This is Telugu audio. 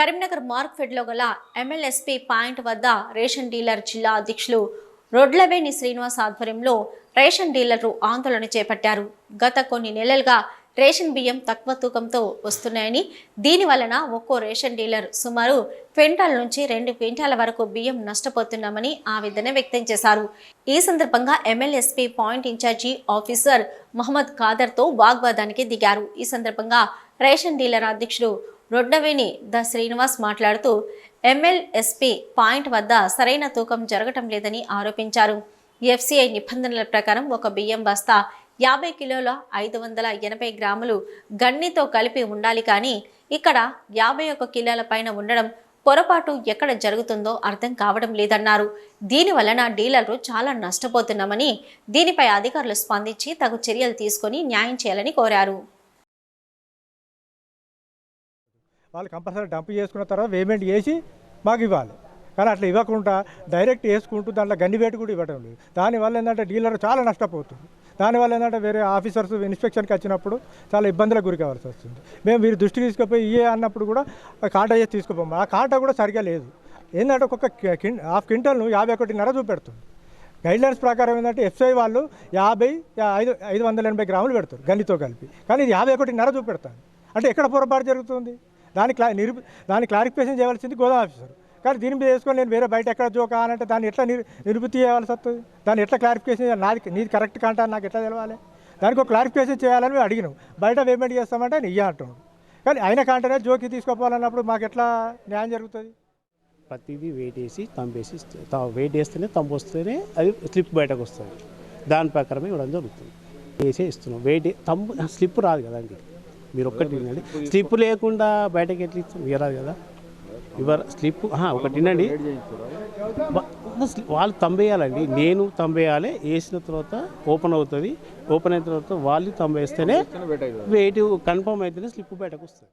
కరీంనగర్ మార్క్ఫెడ్లో గల M L S P point వద్ద రేషన్ డీలర్ జిల్లా అధ్యక్షులు రొడ్లవేణి శ్రీనివాస్ ఆధ్వర్యంలో రేషన్ డీలర్లు ఆందోళన చేపట్టారు. గత కొన్ని నెలలుగా రేషన్ బియ్యం తక్కువ తూకంతో వస్తున్నాయని దీని వలన ఒక్కో రేషన్ డీలర్ సుమారు క్వింటాల నుంచి రెండు క్వింటాల వరకు బియ్యం నష్టపోతున్నామని ఆవేదన వ్యక్తం చేశారు. ఈ సందర్భంగా MLSP point in charge officer Mohammed ఖాదర్తో వాగ్వాదానికి దిగారు. ఈ సందర్భంగా రేషన్ డీలర్ అధ్యక్షుడు రొడ్డవేణి ద శ్రీనివాస్ మాట్లాడుతూ ఎంఎల్ఎస్పీ పాయింట్ వద్ద సరైన తూకం జరగటం లేదని ఆరోపించారు. ఎఫ్సిఐ నిబంధనల ప్రకారం ఒక బియ్యం బస్తా యాభై కిలోల ఐదు వందల ఎనభై గ్రాములు గన్నితో కలిపి ఉండాలి కానీ ఇక్కడ యాభై ఒక కిలోల పైన ఉండడం పొరపాటు ఎక్కడ జరుగుతుందో అర్థం కావడం లేదన్నారు. దీని వలన డీలర్లు చాలా నష్టపోతున్నామని దీనిపై అధికారులు స్పందించి తగు చర్యలు తీసుకొని న్యాయం చేయాలని కోరారు. వాళ్ళు కంపల్సరీ డంప్ చేసుకున్న తర్వాత పేమెంట్ చేసి మాకు ఇవ్వాలి. కానీ అట్లా ఇవ్వకుండా డైరెక్ట్ వేసుకుంటూ దాంట్లో గన్ని వేటు కూడా ఇవ్వడం లేదు. దానివల్ల ఏంటంటే డీలర్ చాలా నష్టపోతుంది. దానివల్ల ఏంటంటే వేరే ఆఫీసర్స్ ఇన్స్పెక్షన్కి వచ్చినప్పుడు చాలా ఇబ్బందులకు గురి కావాల్సి వస్తుంది. మేము వీరు దృష్టికి తీసుకుపోయి ఇయే అన్నప్పుడు కూడా కాటా చేసి తీసుకుపోము. ఆ కాటా కూడా సరిగా లేదు. ఏంటంటే ఒక్కొక్క హాఫ్ క్వింటల్ను యాభై ఒకటిన్నర చూపెడుతుంది. గైడ్లైన్స్ ప్రకారం ఏంటంటే ఎఫ్ఐ వాళ్ళు యాభై ఐదు ఐదు వందల ఎనభై గ్రాములు పెడతారు గన్నితో కలిపి. కానీ ఇది యాభై ఒకటిన్నర చూపెడతాను అంటే ఎక్కడ పొరపాటు జరుగుతుంది? దాని క్లా నిరు దాని క్లారిఫికేషన్ చేయవలసింది గోదాం ఆఫీసర్ కానీ దీని మీద వేసుకొని నేను వేరే బయట ఎక్కడ జోకా అని అంటే దాన్ని ఎట్లా నిరు నిరూపితి చేయవలసి వస్తుంది? దాన్ని ఎట్లా క్లారిఫికేషన్ చేయాలి? నాది నీది కరెక్ట్ కంటా నాకు ఎట్లా తెలవాలి? దానికి ఒక క్లారిఫికేషన్ చేయాలని మేము అడిగినాం. బయట పేమెంట్ చేస్తామంటే నేను ఇయ్య అంటున్నాడు. కానీ అయిన కంటనే జోకి తీసుకోపోవాలన్నప్పుడు మాకు ఎట్లా న్యాయం జరుగుతుంది? ప్రతిదీ వెయిట్ వేసి తంబేసి వెయిట్ వేస్తేనే తంపు వస్తేనే అది స్లిప్ బయటకు వస్తుంది. దాని ప్రకారమే ఇవ్వడం జరుగుతుంది. వేసే ఇస్తున్నాం. వెయిట్ తంపు స్లిప్ రాదు కదండి. మీరు ఒక్కటి వినండి స్లిప్ లేకుండా బయటకి ఎట్లా ఇస్తాం? ఇవ్వరాదు కదా. ఇవ్వరు? స్లిప్ ఒకటి వినండి వాళ్ళు తంబేయాలండి. నేను తంబేయాలి వేసిన తర్వాత ఓపెన్ అవుతుంది. ఓపెన్ అయిన తర్వాత వాళ్ళు తంబేస్తేనే వెయిట్ కన్ఫర్మ్ అయితేనే స్లిప్ బయటకు వస్తుంది